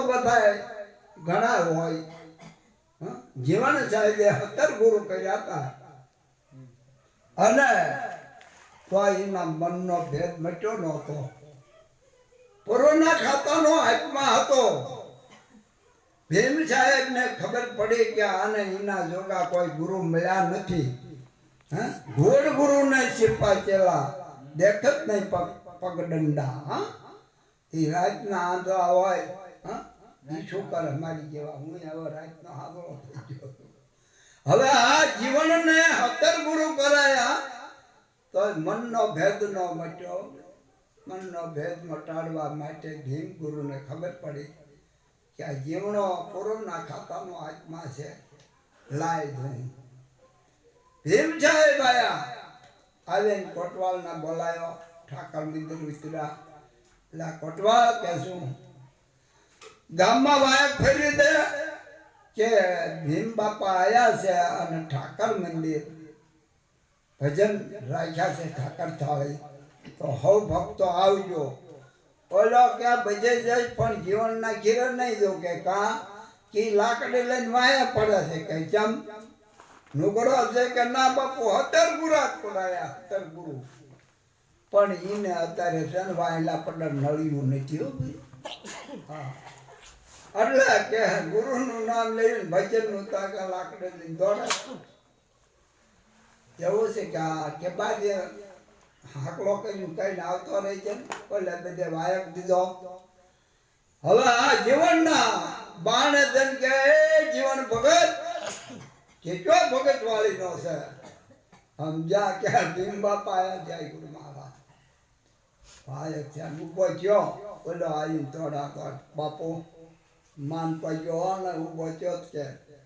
બધા ઘણા હોય. જીવન સાહેબે સત્તર ગુરુ કર્યા હતા. અને તો એના મનનો ભેદ મટ્યો નહોતો. કોરોના ખાતાનો હાથમાં હતો. ભીમ સાહેબને ખબર પડી કે આને એના જોગા કોઈ ગુરુ મળ્યા નથી. ગોળ ગુરુ ગુરુને સિપા ચેલા દેખત નહીં પગ પગડંડા હા? એ રાતના આંધળા હોય એ શું કરે મારી જેવા હું હવે રાતનો આંધળો થઈ ગયો હવે આ જીવનને હતર ગુરુ કરાયા, તો મનનો ભેદ ન મટ્યો. મનનો ભેદ મટાડવા માટે ભીમ ગુરુને ખબર પડી કે આ જીવણો કોરોના ખાતાનો આત્મા છે. લાય ધૂમ. ભીમ સાહેબ આયા. આવીને કોટવાલના બોલાયો. ઠાકર મંદિર ઉતર્યા એટલે કોટવા કે શું ગામમાં વાયક ફેરવી દે કે ભીમ બાપા આયા છે અને ઠાકર મંદિર. ભજન રાખ્યા છે ઠાકર થાળી. તો હવ ભક્તો આવજો. ઓલો કે ભજે જાય પણ જીવનના ઘીરે નહીં જો કે કા? કે લાકડી લઈને વાયા પડે છે કે ચમ? નુગડો છે કે ના બાપુ? હતર ગુરા કોડાયા હતર ગુરુ. પણ એને અત્યારે છે ને વાયેલા પડર નળિયું નથી એટલે કે ગુરુનું નામ લઈને ભજનનું તાકા લાકડે લઈને દોડે એવું છે કે આ કે બાજે હાકલો કર્યું કઈને આવતો રહે છે એટલે બધે વાયક દીધો. હવે આ જીવનના બાણે જન કે જીવન ભગત, કેટલો ભગત વાળી નો છે. સમજા કે ભીમ બાપા આયા જાય ગુરુ મહારાજ ત્યાં ઊભો થયો? ઓલો આવી તોડા તો બાપુ માન પગ્યો ને ઊભો થયો કે છે.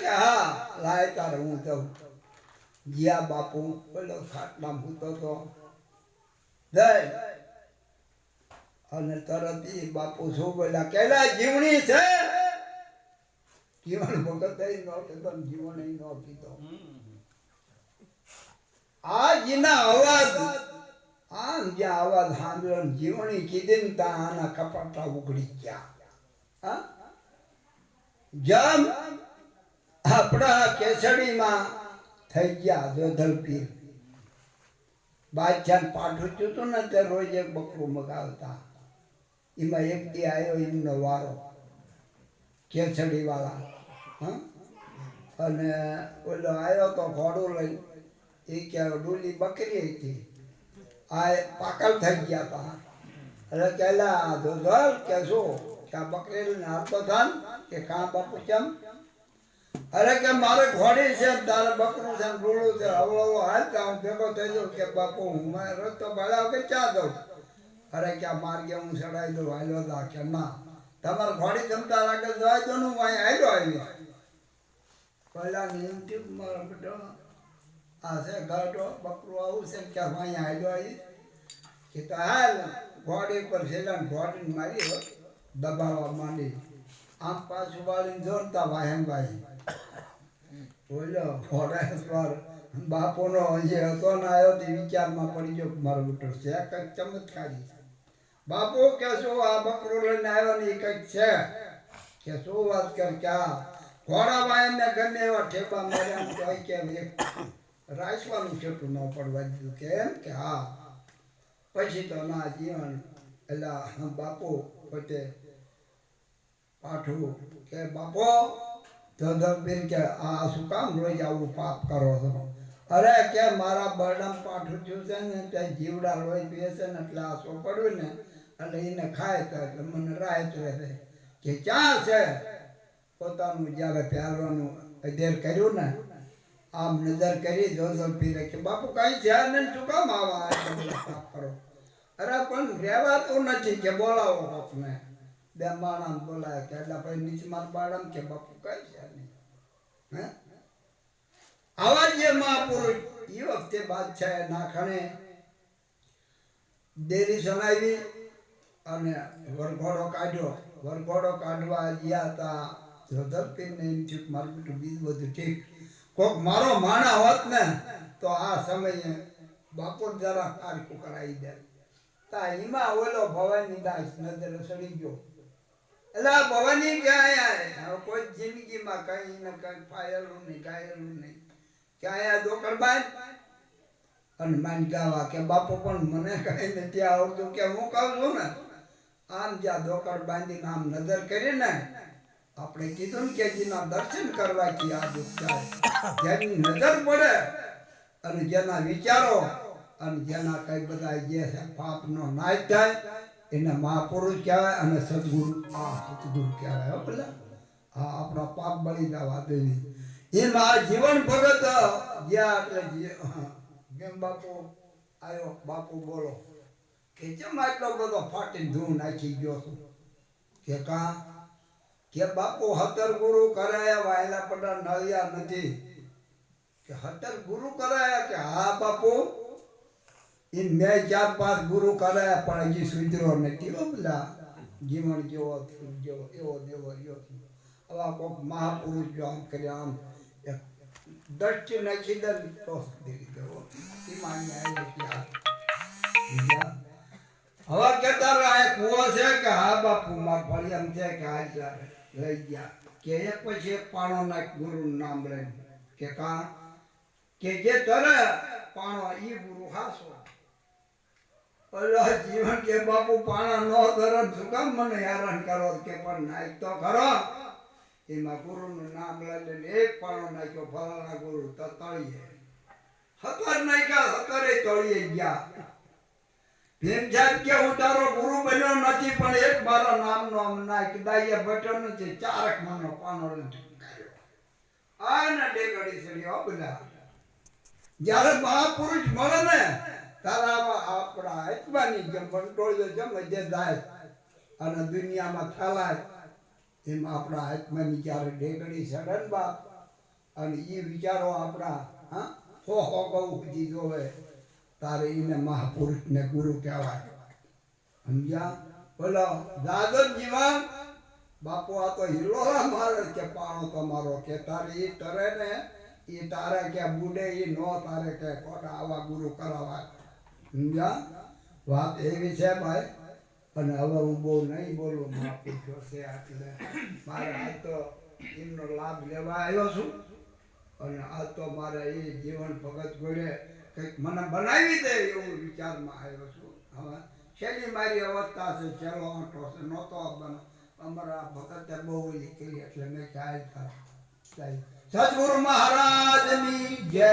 કે હા લાય તારે હું જાઉં. ગયા બાપુ પેલો ખાટલા મૂતો તો જય. અને તરત ઈ બાપુ શું બોલ્યા? કેલા જીવણી છે. જીવન ભગત નો કીધો જીવન નો કીધો. આ જીના અવાજ આમ જ્યાં આવા ને જીવણી કીધી ને ત્યાં આના કપાટા ઉઘડી ગયા. જેમ આપણા કેસડીમાં થઈ ગયા જોધલ પીર. બાદશાહ પાઠું ચૂતું હતું ને તે રોજ એક બકરું મગાવતા. એમાં એક દી આવ્યો એમનો વારો. કેસડી વાળા અને ઓલો આવ્યો તો ઘોડું લઈ એ કે ડોલી બકરી હતી. આ પાકલ થઈ ગયા હતા. એટલે કહેલા ધોધર કે શું કે આ બકરી લઈને હાથો થાન કે કાં બાપુ કેમ? અરે કે મારે ઘોડી છે, તારે બકરું છે ડોળું છે હવળો હાલતા હું ભેગો થઈ જાઉં કે બાપુ, હું મેં રસ્તો ભાડા કે ચા દઉં અરે કે આ માર્ગે હું ચડાવી દઉં, હાલ્યો દા કે ના. તમારે ઘોડી જમતા લાગે જવાય દો હું અહીં હાલ્યો આવી પહેલા નિયમથી મારા બેટો. આ છે ગાડો બકરો આવું છે કે અહીંયા આવ્યો આવી. કે તો હાલ ઘોડી પર છેલ્લા ઘોડીને મારી દબાવવા માંડી. આમ પાછું વાળીને જોડતા વાહેન ભાઈ બોલ્યો ઘોડા પર બાપોનો જે હતો ને આવ્યો તે વિચારમાં પડી ગયો મારો બેટો છે, કંઈક ચમત્કારી. બાપુ કે શું આ બકરો લઈને આવ્યો ને એ કંઈક છે? કે શું વાત કર કે આ ઘોડા વાયન ગમે એવા ઠેપા માર્યા તોય કે એક રાસવાનું છેટું ન પડવા દીધું કે એમ કે હા, પછી તો ના જીવન એટલે બાપુ પોતે પાઠવું કે બાપો ધોધરબેન કે આ શું કામ રોજ આવું પાપ કરો છો? અરે કે મારા બરડામ પાઠું થયું છે ને, ત્યાં જીવડા લોહી છે ને એટલે આ શું પડ્યું ને, એટલે એને ખાય તો એટલે મને રાહત રહે. કે ક્યાં છે? પોતાનું જ્યારે પહેરવાનું અધેર કર્યું ને આમ નજર કરી જોધર પીરે કે, બાપુ, કઈ ધ્યાન ને શું કામ કરો. અરે, પણ રહેવાતું નથી કે, બોલાવો બાપને. બે માણસ બોલાય કે, એટલે પછી નીચ માર બાળમ કે, બાપુ, કઈ છે નહીં હે? આવા જે મહાપુરુષ એ વખતે બાદશાહે નાખણે દેરી સણાવી અને વરઘોડો કાઢ્યો. વરઘોડો કાઢવા ગયા હતા જોધરપીરને એમ થયું મારું બીજું બધું ઠીક. કોક મારો માણા હોત ને, તો આ સમયે બાપુ જરા કારકું કરાવી દે તા એમાં ઓલો ભવાની દાસ નજર સડી ગયો. એટલે આ ભવાની ક્યાં આયા હવે કોઈ જિંદગીમાં કઈ ને કઈ ફાયલું નહીં, ગાયેલું નહીં. ક્યાં આયા દોકરબાઈ અને માન ગાવા કે, બાપુ, પણ મને કઈ નથી આવડતું. કે, હું કહું છું ને, આમ જ્યાં દોકર બાંધીને આમ નજર કરી ને આપણે કીધું કે જેના દર્શન કરવાથી આ દુઃખ થાય. જેની નજર પડે અને જેના વિચારો અને જેના કઈ બધા જે પાપનો નાશ થાય, એને મહાપુરુષ કહેવાય અને સદગુરુ આ સદગુરુ કહેવાય. હો પેલા આ આપણા પાપ બળી જવા દે એમ આ જીવન ભગત જ્યાં એટલે જેમ બાપુ આવ્યો બાપુ બોલો, કે કેમ આટલો બધો ફાટીને ધૂ નાખી ગયો છું? કે કા કે બાપુ, હતર ગુરુ કરાયા વાયલા પડા નળિયા નથી. કે હતર ગુરુ કરાયા કે હા બાપુ એ મેં ચાર પાંચ ગુરુ કરાયા, પણ હજી સુધરો નથી હો પેલા જીવન જેવો જેવો, એવો દેવો થયો. આવા કોઈક મહાપુરુષ જો આમ કર્યા આમ દ્રષ્ટિ નાખી દર તો દેવી એ માન્ય હવે કેતા કુવો છે કે હા બાપુ, માર ફળી એમ છે કે આ જ લઈ ગયા. કે એક પછી એક પાણો નાખ ગુરુ નામ લઈને. કે કા? કે જે તરે પાણો, ઈ ગુરુ હાસો. અલા જીવન કે બાપુ પાણા નો ધરન શું મને હેરાન કરો કે પણ નાખ તો ખરો. એમાં ગુરુનું નામ લઈ લઈને એક પાણો નાખ્યો, ફલાણા ગુરુ તો તળીએ હતર નાખ્યા હતરે તળીએ ગયા. ભીમ સાહેબ કે હું ગુરુ બન્યો નથી, પણ એક મારા નામનો આમ નાખ દાઈએ બટન છે, ચારક માનો, પાનો આને ને ડેગડી સડ્યો બધા. જ્યારે મહાપુરુષ મળે ને તારા આપણા આત્માની જેમ કંટ્રોલ જેમ જે જાય. અને દુનિયામાં ફેલાય, એમ આપણા આત્માની જ્યારે ડેગડી સડે ને બાપ? અને એ વિચારો આપણા, હા? હો હો, બહુ સુધી જોવે. તારે એને મહાપુરુષ ને ગુરુ કહેવાય. સમજ્યા? બોલો દાદર જીવન બાપુ આ તો હિલોરા મારે કે પાણો તમારો કે તારે એ તરે ને એ તારે કે બુડે એ નો તારે કે કોટા આવા ગુરુ કરાવાય. સમજ્યા? વાત એવી છે ભાઈ અને હવે હું બહુ નહીં બોલું, માફી જોશે એટલે મારે આ તો એમનો લાભ લેવા આવ્યો છું. અને આ તો મારે એ જીવન ભગત ગોળે કંઈક મને બનાવી દે એવું વિચારમાં આવ્યો છું. હવે છેલ્લી મારી અવસ્થા છે? છેલ્લો આંટો છે. નહોતો બનો અમારા ભગતે બહુ ઓલી એટલે મેં ચાલ. સદગુરુ મહારાજની જય.